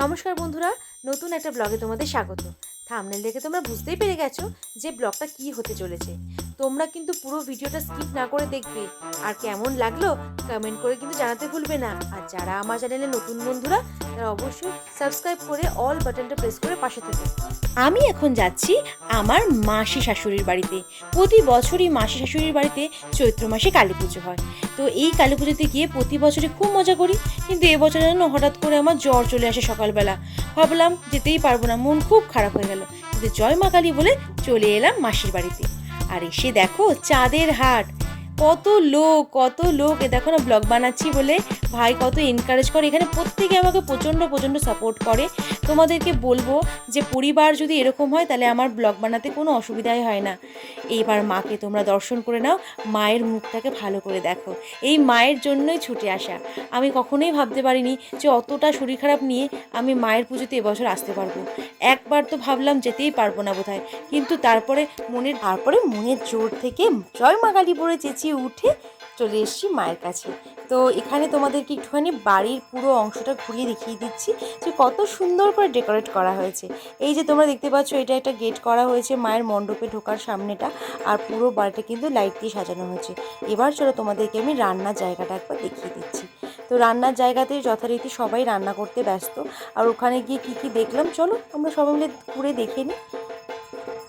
নমস্কার বন্ধুরা, নতুন একটা ব্লগে তোমাদের স্বাগত। থামনেল দেখে তোমরা বুঝতেই পেরে গেছো যে ব্লগটা কি হতে চলেছে। তোমরা কিন্তু পুরো ভিডিওটা স্কিপ না করে দেখবে। আর কেমন লাগল কমেন্ট করে কিন্তু জানাতে ভুলবে না। আর যারা আমার চ্যানেলে নতুন বন্ধুরা, তারা অবশ্যই সাবস্ক্রাইব করে অল বাটনটা প্রেস করে পাশে থেকে। আমি এখন যাচ্ছি আমার মাসি শাশুড়ির বাড়িতে। প্রতি বছরই মাসি শাশুড়ির বাড়িতে চৈত্র মাসে কালী পুজো হয়। তো এই কালী পুজোতে গিয়ে প্রতি বছরই খুব মজা করি। কিন্তু এবছর যেন হঠাৎ করে আমার জ্বর চলে আসে সকালবেলা। ভাবলাম যেতেই পারব না, মন খুব খারাপ হয়ে গেল। কিন্তু জয় মা কালী বলে চলে এলাম মাসির বাড়িতে। আর এসে দেখো চাঁদের হাট। কত লোক কত লোক, এ দেখো না ব্লগ বানাচ্ছি বলে ভাই কত এনকারেজ করে। এখানে প্রত্যেকে আমাকে প্রচণ্ড প্রচণ্ড সাপোর্ট করে। তোমাদেরকে বলব যে পরিবার যদি এরকম হয়, তাহলে আমার ব্লগ বানাতে কোনো অসুবিধাই হয় না। এইবার মাকে তোমরা দর্শন করে নাও, মায়ের মুখটাকে ভালো করে দেখো। এই মায়ের জন্যই ছুটে আসা। আমি কখনোই ভাবতে পারিনি যে অতটা শরীর খারাপ নিয়ে আমি মায়ের পুজোতে এবছর আসতে পারব। একবার তো ভাবলাম যেতেই পারব না বোধহয়। কিন্তু তারপরে মনের তারপরে মনের জোর থেকে জয় মা কালী পরে চেঁচিয়ে উঠে চলে এসেছি মায়ের কাছে। তো এখানে তোমাদেরকে একটুখানি বাড়ির পুরো অংশটা ঘুরিয়ে দেখিয়ে দিচ্ছি যে কত সুন্দর করে ডেকোরেট করা হয়েছে। এই যে তোমরা দেখতে পাচ্ছ, এটা একটা গেট করা হয়েছে মায়ের মণ্ডপে ঢোকার সামনেটা আর পুরো বাড়িটা কিন্তু লাইট দিয়ে সাজানো হয়েছে। এবার চলো তোমাদেরকে আমি রান্নার জায়গাটা একবার দেখিয়ে দিচ্ছি। তো রান্নার জায়গাতে যথারীতি সবাই রান্না করতে ব্যস্ত। আর ওখানে গিয়ে কি কি দেখলাম চলো আমরা সবাই মিলে ঘুরে দেখে নিই।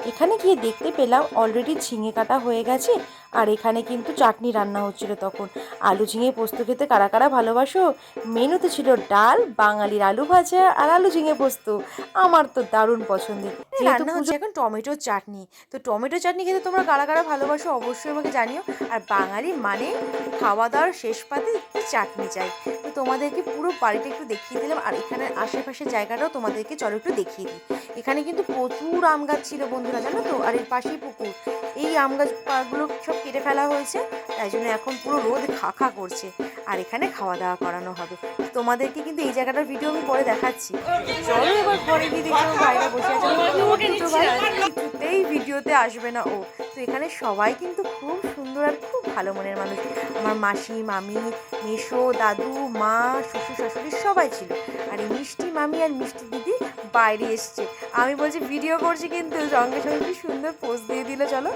এখানে গিয়ে দেখতে পেলাম অলরেডি ঝিঙে কাটা হয়ে গেছে আর এখানে কিন্তু চাটনি রান্না হচ্ছিল তখন। আলু ঝিঙে পোস্ত খেতে কারা কারা ভালোবাসো? মেনুতে ছিল ডাল বাঙালির আলু ভাজা আর আলু ঝিঙে পোস্ত। আমার তো দারুণ পছন্দের। রান্না হচ্ছে এখন টমেটোর চাটনি। তো টমেটো চাটনি খেতে তোমরা কারা কারা ভালোবাসো অবশ্যই আমাকে জানিও। আর বাঙালি মানে খাওয়া দাওয়ার শেষ পাতে একটু চাটনি চাই। তো তোমাদেরকে পুরো বাড়িটা একটু দেখিয়ে দিলাম। আর এখানে আশেপাশের জায়গাটাও তোমাদেরকে চলো একটু দেখিয়ে দিই। এখানে কিন্তু প্রচুর আম গাছ ছিল বন্ধুরা জানো তো? আর এর পাশেই পুকুর। এই আম গাছগুলো সব কেটে ফেলা হয়েছে তাই জন্য এখন পুরো রোদ খা খা করছে। আর এখানে খাওয়া দাওয়া করানো হবে। তোমাদেরকে কিন্তু এই জায়গাটার ভিডিও আমি পরে দেখাচ্ছি। চলো এবার পরে গিয়ে ভাইরা বসে আছে। কিছুতেই ভিডিওতে আসবে না ও। তো এখানে সবাই কিন্তু খুব সুন্দর আর খুব ভালো মনের মানুষ। আমার মাসি মামি মেশো দাদু মা শ্বশুর শাশুড়ি সবাই ছিল। আর এই মিষ্টি মামি আর মিষ্টি দিদি বাইরে এসছে। আমি বলছি ভিডিও করছি কিন্তু। সঙ্গে সঙ্গে কি সুন্দর পোজ দিয়ে দিল চলো।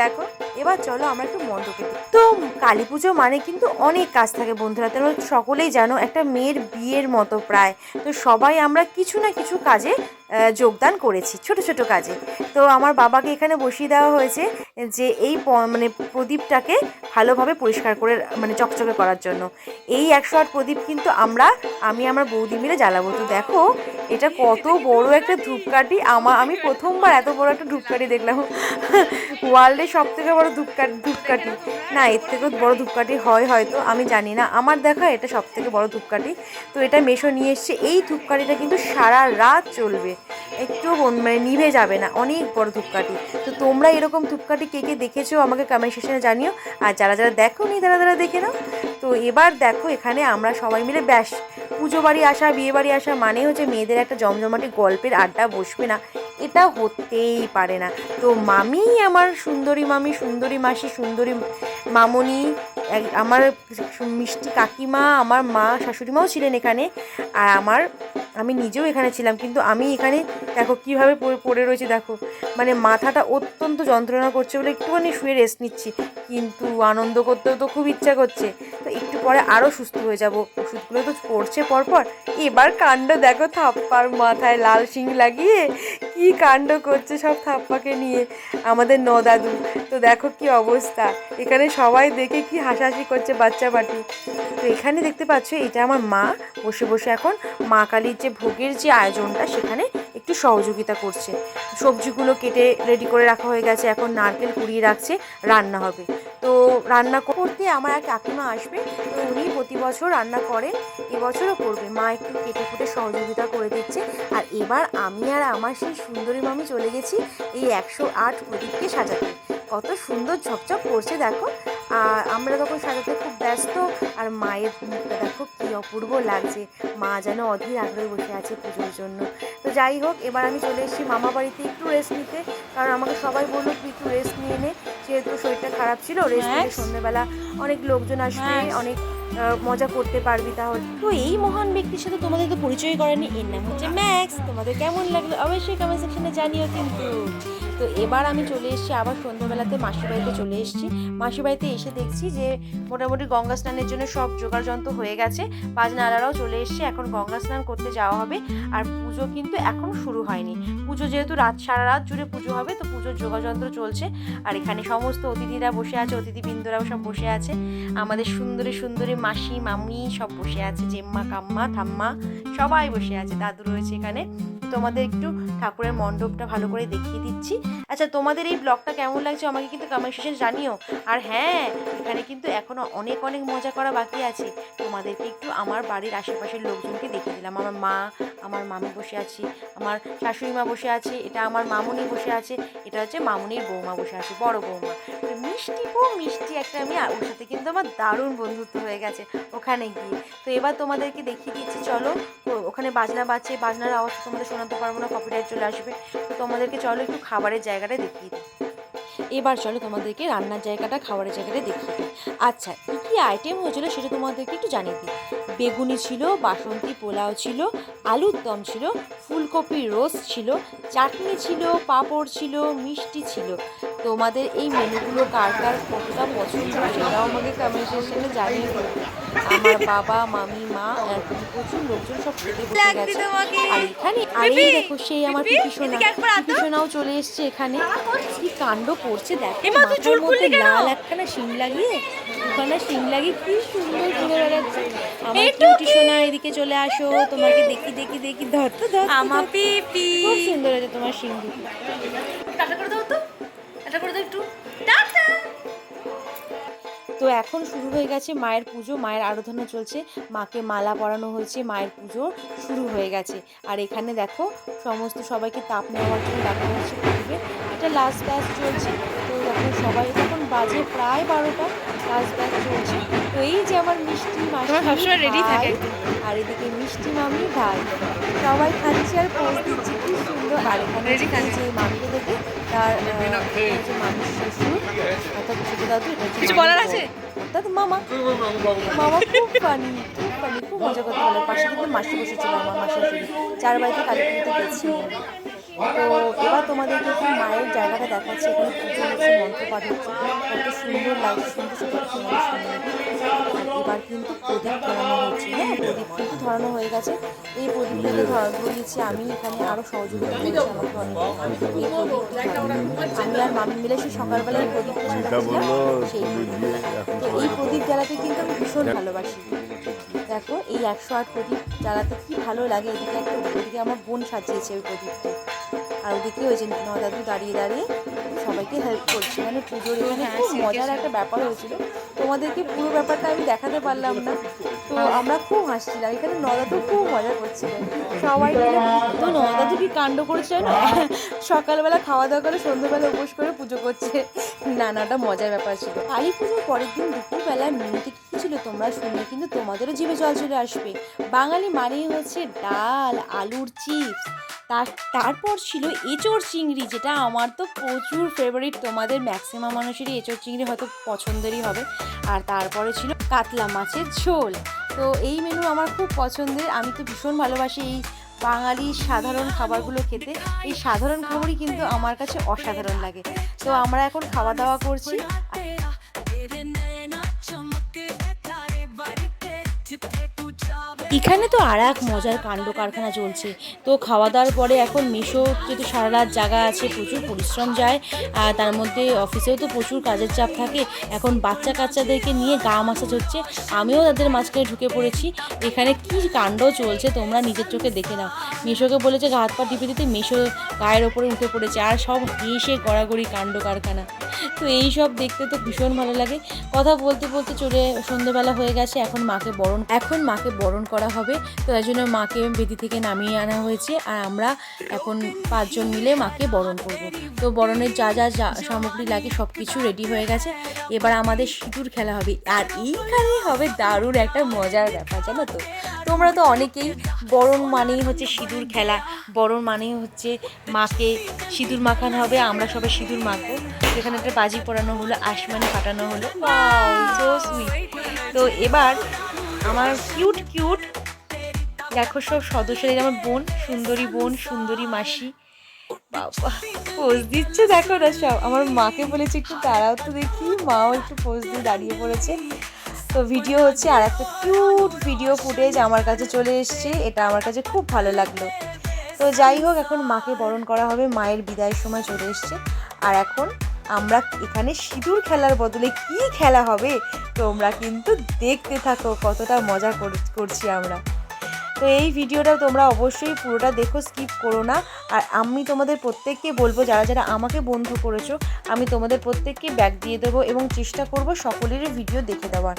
দেখো। এবার চলো আমরা একটু মণ্ডপে তো কালী পুজো মানে কিন্তু অনেক কাজ থাকে বন্ধুরা। তোমরা সকলেই জানো, একটা মেয়ের বিয়ের মতো প্রায়। তো সবাই আমরা কিছু না কিছু কাজে যোগদান করেছি, ছোট ছোট কাজে। তো আমার বাবাকে এখানে বসিয়ে দেওয়া হয়েছে যে এই মানে প্রদীপটাকে ভালোভাবে পরিষ্কার করে মানে চকচকে করার জন্য। এই একশো আট প্রদীপ কিন্তু আমরা, আমি আমার বৌদি মিলে জ্বালাবো। তো দেখো, এটা কত বড় একটা ধূপকাঠি। আমার আমি প্রথমবার এত বড় একটা ধূপকাঠি দেখলাম। ওয়ার্ল্ডের সব থেকে বড় ধূপকাঠি ধূপকাঠি। না, এর থেকেও বড় ধূপকাঠি হয় হয়তো, আমি জানি না। আমার দেখা এটা সব থেকে বড় ধূপকাঠি। তো এটা মেশো নিয়ে এসছে। এই ধূপকাঠিটা কিন্তু সারা রাত চলবে। একটু মানে নিভে যাবে না। অনেক বড় ধূপকাঠি। তো তোমরা এরকম ধূপকাঠি কে কে দেখেছ আমাকে কমেন্ট সেকশনে জানিও। আর যারা যারা দেখো নি তারা তারা দেখে নাও। তো এবার দেখো এখানে আমরা সবাই মিলে ব্যাস। পুজো বাড়ি আসা, বিয়ে বাড়ি আসা মানে হচ্ছে মেয়েদের একটা জমজমাটি গল্পের আড্ডা বসবে না। এটা হতেই পারে না। তো মামি আমার সুন্দরী মামি, সুন্দরী মাসি, সুন্দরী মামনি আমার মিষ্টি কাকিমা, আমার মা, শাশুড়িমাও ছিলেন এখানে। আর আমার, আমি নিজেও এখানে ছিলাম, কিন্তু আমি এখানে, দেখো, কীভাবে পড়ে- রয়েছে, দেখো। মানে মাথাটা অত্যন্ত যন্ত্রণা করছে বলে একটুখানি শুয়ে রেস্ট নিচ্ছি। কিন্তু আনন্দ করতেও তো খুব ইচ্ছা করছে। তো একটু পরে আরও সুস্থ হয়ে যাব। ওষুধগুলো তো পড়ছে পরপর। এবার কাণ্ড দেখো, থাপ্পার মাথায় লাল শিং লাগিয়ে কি কাণ্ড করছে সব থাপ্পাকে নিয়ে আমাদের ন দাদু তো দেখো কি অবস্থা। এখানে সবাই দেখে কি হাসাহাসি করছে বাচ্চা বাটি। তো এখানে দেখতে পাচ্ছ, এটা আমার মা। বসে বসে এখন মা কালীর যে ভোগের যে আয়োজনটা, সেখানে একটু সহযোগিতা করছে। সবজিগুলো কেটে রেডি করে রাখা হয়ে গেছে। এখন নারকেল কুড়িয়ে রাখছে। রান্না হবে। তো রান্না করতে আমার এক কাকিমা আসবে, তো উনি প্রতি বছর রান্না করেন, এবছরও করবে। মা একটু কেটে কুটে সহযোগিতা করে দিচ্ছে। আর এবার আমি আর আমার সেই সুন্দরী মামি চলে গেছি এই একশো আট প্রদীপকে সাজাতে। কত সুন্দর ঝকঝক করছে, দেখো। আর আমরা তখন সাজাতে খুব ব্যস্ত, আর মায়ের মুখটা দেখো কি অপূর্ব লাগছে। মা যেন অধীর আগ্রহে বসে আছে পুজোর জন্য। তো যাই হোক, এবার আমি চলে এসেছি মামা বাড়িতে একটু রেস্ট নিতে। কারণ আমাকে সবাই বলল, তুই একটু রেস্ট নিয়ে নে। যেহেতু শরীরটা খারাপ ছিল রেস্ট নিয়ে সন্ধ্যেবেলা অনেক লোকজন আসবে অনেক মজা করতে পারবি তাহলে। তো এই মহান ব্যক্তির সাথে তোমাদের তো পরিচয় করেনি এর নাম হচ্ছে ম্যাক্স তোমাদের কেমন লাগল? অবশ্যই কমেন্ট সেকশনে জানিও কিন্তু। তো এবার আমি চলে এসেছি আবার সন্ধ্যাবেলাতে মাসির বাড়িতে চলে এসেছি। মাসির বাড়িতে এসে দেখছি যে মোটামুটি গঙ্গা স্নানের জন্য সব জোগাড় যন্ত্র হয়ে গেছে। বাজনালারাও চলে এসেছে, এখন গঙ্গা স্নান করতে যাওয়া হবে আর পুজো কিন্তু এখন শুরু হয়নি। পুজো যেহেতু রাত সারা রাত জুড়ে পুজো হবে, তো পুজোর যোগাযন্ত্র চলছে। আর এখানে সমস্ত অতিথিরা বসে আছে, অতিথিবৃন্দরাও সব বসে আছে। আমাদের সুন্দরী সুন্দরী মাসি, মামি সব বসে আছে, জেম্মা, কাম্মা, ঠাম্মা সবাই বসে আছে, দাদু রয়েছে এখানে। তোমাদের একটু ঠাকুরের মণ্ডপটা ভালো করে দেখিয়ে দিচ্ছি। আচ্ছা তোমাদের এই ব্লগটা কেমন লাগছে আমাকে কিন্তু কমেন্ট সেকশনে জানিও। আর হ্যাঁ এখানে কিন্তু এখনও অনেক অনেক মজা করা বাকি আছে। তোমাদেরকে একটু আমার বাড়ির আশেপাশের লোকজনকে দেখিয়ে দিলাম। আমার মা, আমার মামি বসে আছি, আমার শাশুড়ি মা বসে আছে, এটা আমার মামুনি বসে আছে, এটা হচ্ছে মামুনির বৌমা বসে আছে, বড় বৌমা। মিষ্টি খুব মিষ্টি একটা আমি ওর সাথে কিন্তু আমার দারুণ বন্ধুত্ব হয়ে গেছে ওখানে গিয়ে। তো এবার তোমাদেরকে দেখিয়ে দিচ্ছি, চলো ওখানে বাজনা বাজছে, বাজনার আওয়াজ তোমাদের শোনাতে পারব না কপিরাইট চলে আসবে। তো তোমাদেরকে চলো একটু খাবারের জায়গাটা দেখিয়ে দিই। এবার চলো তোমাদেরকে রান্নার জায়গাটা, খাবারের জায়গাটা দেখিয়ে দিই। আচ্ছা কী কী আইটেম হয়েছিল সেটা তোমাদেরকে একটু জানিয়ে দিই। বেগুনি ছিল, বাসন্তী পোলাও ছিল, আলুর দম ছিল, ফুলকপির রোস্ট ছিল, চাটনি ছিল, পাঁপড় ছিল, মিষ্টি ছিল। তোমাদের এই মেনুগুলো কার কার কতটা পছন্দ সেটাও আমাকে কমেন্ট সেকশনে জানিয়ে দেবে আমার বাবা মামি মা এরকম প্রচুর লোকজন সব খেতে বসে গেছে। আর এখানে আর এই দেখো সেই আমার পিপি সোনা পিপি সোনাও চলে এসছে এখানে। কি কাণ্ড করছে দেখো মাথার মধ্যে লাল একখানা শিং লাগিয়ে দুখানা শিং লাগিয়ে কি সুন্দর ঘুরে বেড়াচ্ছে। আমার পিপি সোনা এদিকে চলে আসো তোমাকে দেখি দেখি দেখি ধরতো ধর আমার পিপি খুব সুন্দর হয়েছে তোমার শিং দুটো। করে দাও তো। টাটা করে দাও একটু। তো এখন শুরু হয়ে গেছে মায়ের পুজো মায়ের আরাধনা চলছে মাকে মালা পরানো হয়েছে মায়ের পুজো শুরু হয়ে গেছে। আর এখানে দেখো সমস্ত সবাইকে তাপ নেওয়ার জন্য ডাকা হচ্ছে পুজোবে এটা লাস্ট ব্যাচ চলছে তো এখন সবাই তখন বাজে প্রায় বারোটা লাস্ট ব্যাচ চলছে। তো এই যে আমার মিষ্টি মাসি ভাই, থাকে? আর এদিকে মিষ্টি মামি ভাই। সবাই খাচ্ছে আর পোজ দিচ্ছে কি সুন্দর। আর এখানে মামিকে দেখে তার এই শ্বশুর। অর্থাৎ ছোটো দাদু এটা কিছু বলার আছে? অর্থাৎ মামা। মামা খুব মজা করতে ভালো পাশে কিন্তু মাসি বসেছিল আমার শাশুড়ি যার বাড়িতে কালী পুজোতে গেছি। তো এবার তোমাদেরকে একটু মায়ের জায়গাটা দেখাচ্ছে। এখানে পুজো হচ্ছে মন্ত্র পাঠ হচ্ছে। কত সুন্দর লাগছে তোমাদের শুনে এবার কিন্তু প্রদীপ ধরানো হচ্ছে। হ্যাঁ প্রদীপ কিন্তু ধরানো হয়ে গেছে। এই প্রদীপটাকে ধরা ধরিয়েছি আমি এখানে আরও সহযোগিতা করেছি আমাকে। অনেকে এই প্রদীপটি ধরানো। আমি আর মামি মিলে সেই সকালবেলা এই প্রদীপটা সাজাচ্ছিলাম সেই তো এই প্রদীপ জ্বালাতে কিন্তু আমি ভীষণ ভালোবাসি। দেখো এই একশো আট প্রদীপ জ্বালাতে কি ভালো লাগে এদিকে একটা ওদিকে আমার বোন সাজিয়েছে ওই প্রদীপটি। আর ওদিকে ওই যে নদাদু দাঁড়িয়ে দাঁড়িয়ে সবাইকে হেল্প করছে। মানে পুজোর এখানে খুব মজার একটা ব্যাপার হয়েছিল। তোমাদেরকে পুরো ব্যাপারটা আমি দেখাতে পারলাম না। তো আমরা খুব হাসছিলাম। এখানে নদা তো খুব মজা করছিল। সবাই তো নদা কি কাণ্ড করছে না সকালবেলা খাওয়া দাওয়া করে, সন্ধ্যাবেলা উপোস করে পুজো করছে। নানাটা মজার ব্যাপার ছিল। কালী পুজোর পরের দিন দুপুরবেলা মেয়েটি ছিল তোমরা শুনলে, কিন্তু তোমাদেরও জিভে জল চলে আসবে। বাঙালি মানেই হচ্ছে ডাল, আলুর চিপস। তার, তারপর ছিল এঁচোড় চিংড়ি, যেটা আমার তো প্রচুর ফেভারিট তোমাদের ম্যাক্সিমাম মানুষেরই এঁচোড় চিংড়ি হয়তো পছন্দেরই হবে। আর তারপরে ছিল কাতলা মাছের ঝোল। তো এই মেনু আমার খুব পছন্দের। আমি তো ভীষণ ভালোবাসি এই বাঙালি সাধারণ খাবারগুলো খেতে। এই সাধারণ খাবারই কিন্তু আমার কাছে অসাধারণ লাগে। তো আমরা এখন খাওয়া দাওয়া করছি। এখানে তো আর এক মজার কাণ্ড কারখানা চলছে। তো খাওয়া দাওয়ার পরে এখন মিশো যেহেতু সারা রাত জায়গা আছে, প্রচুর পরিশ্রম যায়, আর তার মধ্যে অফিসেও তো প্রচুর কাজের চাপ থাকে, এখন বাচ্চা কাচ্চাদেরকে নিয়ে গা মাসাজ হচ্ছে, আমিও তাদের মাঝখানে ঢুকে পড়েছি। এখানে কি কাণ্ড চলছে তোমরা নিজের চোখে দেখে নাও। মিশোকে বলেছে গা হাত পা টিপে দিতে মিশো গায়ের ওপরে উঠে পড়েছে, আর সব হেসে গড়াগড়ি কাণ্ড কারখানা। তো এই সব দেখতে তো ভীষণ ভালো লাগে। কথা বলতে বলতে চলে সন্ধ্যেবেলা হয়ে গেছে, এখন মাকে বরণ, এখন মাকে বরণ করা হবে। তো তাই জন্য মাকে বেদি থেকে নামিয়ে আনা হয়েছে আর আমরা এখন পাঁচজন মিলে মাকে বরণ করব। তো বরণের যা যা সামগ্রী লাগে সব কিছু রেডি হয়ে গেছে। এবার আমাদের সিঁদুর খেলা হবে আর এইখানেই হবে দারুণ একটা মজার ব্যাপার, জানো তো? তোমরা তো অনেকেই বরণ মানেই হচ্ছে সিঁদুর খেলা, বরণ মানেই হচ্ছে মাকে সিঁদুর মাখানো হবে, আমরা সবাই সিঁদুর মাখবো। এখানে একটা বাজি পরানো হলো, আসমানি ফাটানো হলো। তো এবার আমার কিউট কিউট দেখো সব সদস্যদের আমার বোন, সুন্দরী বোন, সুন্দরী মাসি। বাবা পোজ দিচ্ছে, দেখো না সব। আমার মাকে বলেছে, একটু দাঁড়াও তো দেখি। মাও একটু পোজ দিয়ে দাঁড়িয়ে পড়েছে। তো ভিডিও হচ্ছে আর একটা কিউট ভিডিও ফুটেজ আমার কাছে চলে এসছে। এটা আমার কাছে খুব ভালো লাগল। তো যাই হোক, এখন মাকে বরণ করা হবে। মায়ের বিদায়ের সময় চলে এসছে। আর এখন আমরা এখানে সিঁদুর খেলার বদলে কি খেলা হবে? তোমরা কিন্তু দেখতে থাকো, কতটা মজা কর- করছি আমরা। তো এই ভিডিওটা তোমরা অবশ্যই পুরোটা দেখো স্কিপ করো না। আর আমি তোমাদের প্রত্যেককে বলব, যারা যারা আমাকে বন্ধু করেছ, আমি তোমাদের প্রত্যেককে ব্যাগ দিয়ে দেবো এবং চেষ্টা করব সকলেরই ভিডিও দেখে দেওয়ার।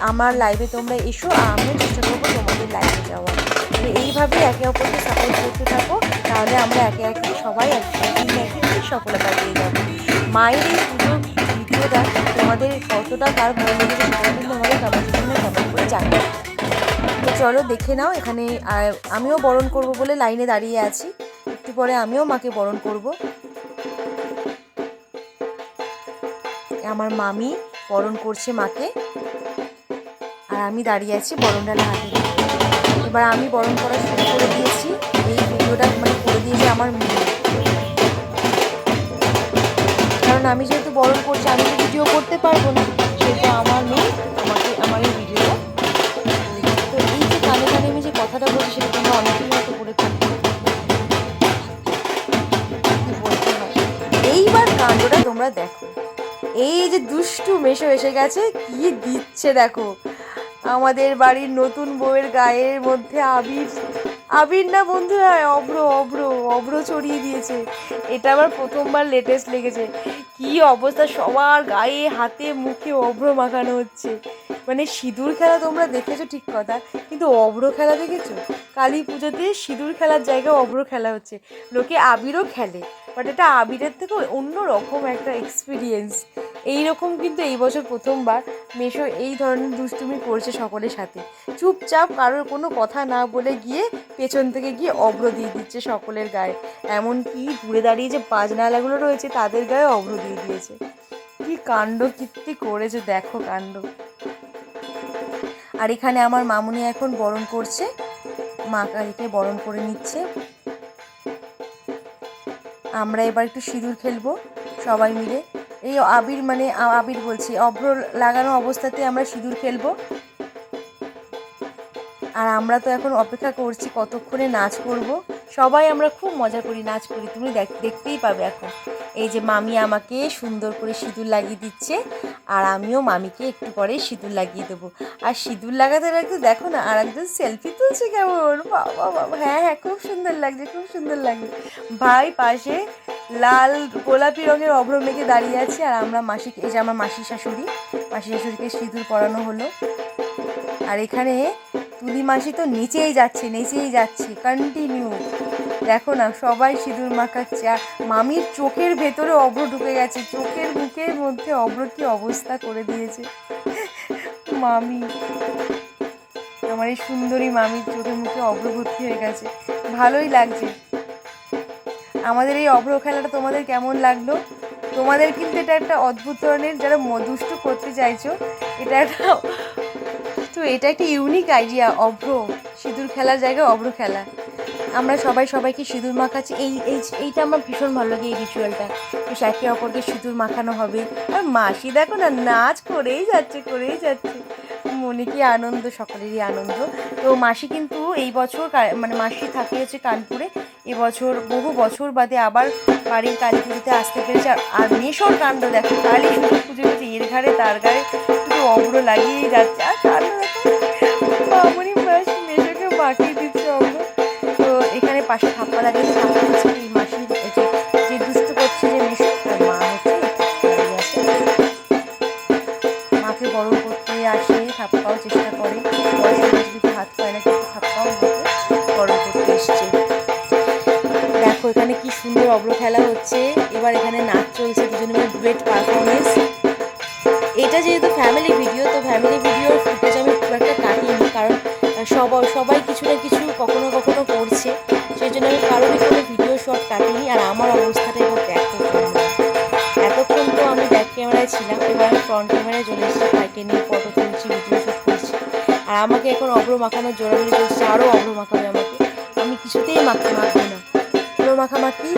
আমার লাইভে তোমরা এসো, আর আমিও চেষ্টা করব তোমাদের লাইভে যাওয়ার। তো এইভাবে একে অপরকে সাপোর্ট করতে থাকো, তাহলে আমরা একে একে সবাই ঠিক সফলতা পেয়ে যাব। মায়ের এই পুজোর ভিডিওটা তোমাদের কতটা কার ভালো লেগেছে সেটা কিন্তু আমাদের কমেন্ট করে জানাবে তো চলো দেখে নাও এখানে আমিও বরণ করব বলে লাইনে দাঁড়িয়ে আছি। একটু পরে আমিও মাকে বরণ করব। আমার মামি বরণ করছে মাকে। আর আমি দাঁড়িয়ে আছি বরণ ডালা হাতে এবার আমি বরণ করা শুরু করে দিয়েছি। এই ভিডিওটা মানে করে দিয়েছে আমার মেয়ে কারণ আমি যেহেতু বরণ করছি, আমি তো ভিডিও করতে পারব না। সেহেতু আমার মেয়ে আমাকে আমার এই ভিডিওটা তো এই যে কানে কানে আমি যে কথাটা বলছি, সেটা তোমরা অনেকেই হয়তো করে থাকবে। এইবার কাণ্ডটা তোমরা দেখো। এই যে দুষ্টু মেশো এসে গেছে, কি দিচ্ছে দেখো। আমাদের বাড়ির নতুন বউয়ের গায়ের মধ্যে আবির। আবির না বন্ধুরা, অভ্র অভ্র অভ্র ছড়িয়ে দিয়েছে। এটা আবার প্রথমবার লেটেস্ট লেগেছে। কি অবস্থা? সবার গায়ে, হাতে, মুখে অভ্র মাখানো হচ্ছে। মানে সিঁদুর খেলা তোমরা দেখেছ ঠিক কথা, কিন্তু অভ্র খেলা দেখেছ? কালী পুজোতে সিঁদুর খেলার জায়গায় অভ্র খেলা হচ্ছে। লোকে আবিরও খেলে বাট এটা আবিরের থেকে অন্য রকম একটা এক্সপিরিয়েন্স এই রকম কিন্তু এই বছর প্রথমবার মেশো এই ধরনের দুষ্টুমি করছে সকলের সাথে। চুপচাপ কারোর কোনো কথা না বলে গিয়ে পেছন থেকে গিয়ে অভ্র দিয়ে দিচ্ছে সকলের গায়ে। এমনকি দূরে দাঁড়িয়ে যে বাজনালাগুলো রয়েছে তাদের গায়ে অভ্র দিয়ে দিয়েছে। কি কাণ্ড, কীর্তি করেছে, দেখো কাণ্ড। আর এখানে আমার মামুনি এখন বরণ করছে। মা কালীকে বরণ করে নিচ্ছে। আমরা এবার একটু সিঁদুর খেলব, সবাই মিলে। এই আবির মানে আবির বলছি, অভ্র লাগানো অবস্থাতে আমরা সিঁদুর খেলব। আর আমরা তো এখন অপেক্ষা করছি কতক্ষণে নাচ করব। সবাই আমরা খুব মজা করি নাচ করি, তুমি দেখ- দেখতেই পাবে এখন। এই যে মামি আমাকে সুন্দর করে সিঁদুর লাগিয়ে দিচ্ছে, আর আমিও মামিকে একটু পরে সিঁদুর লাগিয়ে দেবো। আর সিঁদুর লাগাতে লাগাতে দেখো না, আর একজন সেলফি তুলছে কেমন, বাবা বাবা হ্যাঁ হ্যাঁ খুব সুন্দর লাগছে, খুব সুন্দর লাগছে। ভাই পাশে লাল গোলাপি রঙের অভ্র মেঘে দাঁড়িয়ে আছে আর আমরা মাসি এই যে আমার মাসি শাশুড়ি। মাসি শাশুড়িকে সিঁদুর পরানো হলো। আর এখানে তুলি মাসি তো নিচেই যাচ্ছে নিচেই যাচ্ছে। কন্টিনিউ দেখো না, সবাই সিঁদুর মাখাচ্ছে। আর মামির চোখের ভেতরে অভ্র ঢুকে গেছে। চোখের মুখের মধ্যে অভ্র কি অবস্থা করে দিয়েছে। মামি। আমার এই সুন্দরী মামির চোখে মুখে অভ্র ভর্তি হয়ে গেছে। ভালোই লাগছে। আমাদের এই অভ্র খেলাটা তোমাদের কেমন লাগল? তোমাদের কিন্তু এটা একটা অদ্ভুত ধরনের যারা ম- দুষ্টু করতে চাইছো, এটা একটা তো এটা একটা ইউনিক আইডিয়া অভ্র সিঁদুর খেলার জায়গায় অভ্র খেলা। আমরা সবাই সবাইকে সিঁদুর মাখাচ্ছি। এই এই, এইটা আমার ভীষণ ভালো লাগে এই রিচুয়ালটা বেশ একে অপরকে সিঁদুর মাখানো হবে। আর মাসি দেখো না, নাচ করেই যাচ্ছে করেই যাচ্ছে। মনে কি আনন্দ, সকলেরই আনন্দ। তো মাসি কিন্তু এই বছর মানে মাসি থাকে হচ্ছে কানপুরে। এবছর বহু বছর বাদে আবার বাড়ির কালী পুজোতে আসতে পেরেছে। আর- মেশোর কাণ্ড দেখো, কালী পুজো পুজো হচ্ছে এর ঘাড়ে, তার ঘাড়ে শুধু অব্র লাগিয়েই যাচ্ছে। আর কাণ্ড দেখো মামনি মাসি বাকিয়ে দিচ্ছে অব্র তো এখানে পাশে থাপ্পা লাগিয়েছে মাকে মাখানোর জোরাজোরি চলছে আরও অব্র মাখাবে আমাকে। আমি কিছুতেই মাখতে মাখবো না। অব্র মাখামাখি,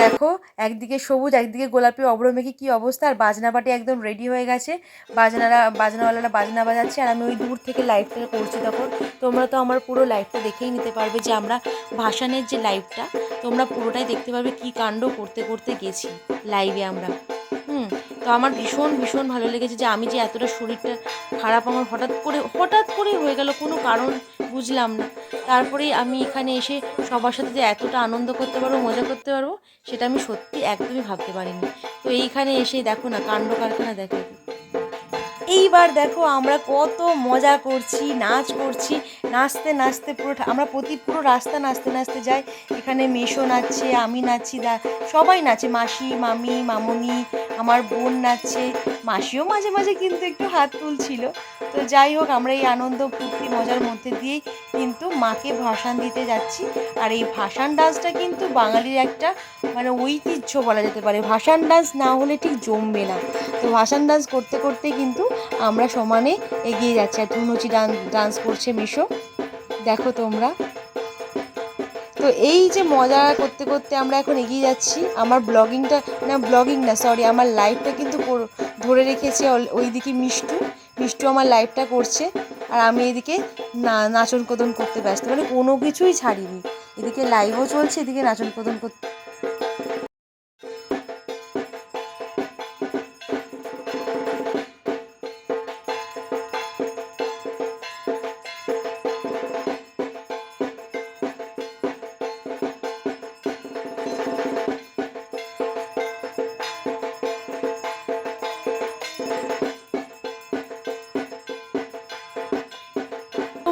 দেখো, একদিকে সবুজ, একদিকে গোলাপি অব্র মেখে কী অবস্থা? আর বাজনা বাটি একদম রেডি হয়ে গেছে। বাজনারা, বাজনাওয়ালারা বাজনা বাজাচ্ছে, আর আমি ওই দূর থেকে লাইভটা করছি তখন। তোমরা তো আমার পুরো লাইভটা দেখেই নিতে পারবে যে আমরা ভাসানের যে লাইভটা তোমরা পুরোটাই দেখতে পারবে কী কাণ্ড করতে করতে গেছি লাইভে আমরা। তো আমার ভীষণ ভীষণ ভালো লেগেছে যে আমি যে এতটা শরীরটা খারাপ আমার হঠাৎ করে, হঠাৎ করেই হয়ে গেল, কোনো কারণ বুঝলাম না। তারপরেই আমি এখানে এসে সবার সাথে যে এতটা আনন্দ করতে পারব, মজা করতে পারব, সেটা আমি সত্যি একদমই ভাবতে পারিনি। তো এইখানে এসে দেখো না, কাণ্ড কারখানা দেখো এইবার দেখো আমরা কত মজা করছি, নাচ করছি। নাচতে নাচতে পুরো আমরা প্রতি পুরো রাস্তা নাচতে নাচতে যাই। এখানে মেশো নাচছে, আমি নাচছি, দা সবাই নাচে। মাসি, মামি, মামনি, আমার বোন নাচছে। মাসিও মাঝে মাঝে কিন্তু একটু হাত তুলছিল। তো যাই হোক, আমরা এই আনন্দ, ফুর্তি, মজার মধ্যে দিয়েই কিন্তু মাকে ভাসান দিতে যাচ্ছি। আর এই ভাসান ডান্সটা কিন্তু বাঙালির একটা মানে ঐতিহ্য বলা যেতে পারে। ভাসান ডান্স না হলে ঠিক জমবে না। তো ভাসান ডান্স করতে করতে কিন্তু আমরা সমানে এগিয়ে যাচ্ছি। আর ধুনুচি ডান্স করছে মিশো। দেখো তোমরা। তো এই যে মজা করতে করতে আমরা এখন এগিয়ে যাচ্ছি। আমার ব্লগিংটা, না, ব্লগিং না সরি আমার লাইফটা কিন্তু ধরে রেখেছে ওইদিকে মিষ্টু। মিষ্টু আমার লাইভটা করছে। আর আমি এদিকে না নাচন কোদন করতে ব্যস্ত। মানে কোনো কিছুই ছাড়িনি। এদিকে লাইভও চলছে, এদিকে নাচন কোদন করতে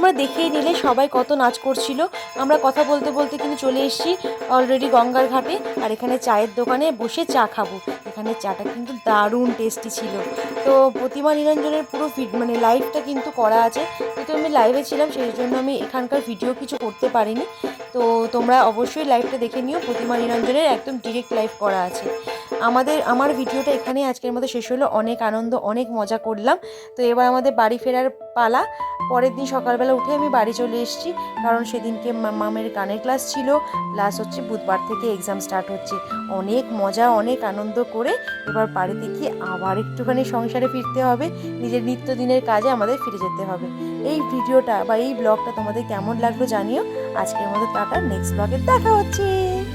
তোমরা দেখিয়ে নিলে সবাই কত নাচ করছিল। আমরা কথা বলতে বলতে কিন্তু চলে এসেছি অলরেডি গঙ্গার ঘাটে, আর এখানে চায়ের দোকানে বসে চা খাব। এখানে চাটা কিন্তু দারুণ টেস্টি ছিল। তো প্রতিমা নিরঞ্জনের পুরো ফিড মানে লাইভটা কিন্তু করা আছে। যেহেতু আমি লাইভে ছিলাম, সেই জন্য আমি এখানকার ভিডিও কিছু করতে পারিনি। তো তোমরা অবশ্যই লাইভটা দেখে নিও। প্রতিমা নিরঞ্জনের একদম ডিরেক্ট লাইভ করা আছে। আমাদের, আমার ভিডিওটা এখানেই আজকের মতো শেষ হলো। অনেক আনন্দ, অনেক মজা করলাম। তো এবার আমাদের বাড়ি ফেরার পালা। পরের দিন সকালবেলা উঠে আমি বাড়ি চলে এসেছি। কারণ সেদিনকে মামের গানের ক্লাস ছিল। প্লাস হচ্ছে বুধবার থেকে এক্সাম স্টার্ট হচ্ছে। অনেক মজা, অনেক আনন্দ করে এবার বাড়িতে গিয়ে আবার একটুখানি সংসারে ফিরতে হবে। নিজের নিত্যদিনের কাজে আমাদের ফিরে যেতে হবে। এই ভিডিওটা বা এই ব্লগটা তোমাদের কেমন লাগল জানিও। আজকের মতো টাটা। নেক্সট ব্লগে দেখা হচ্ছে।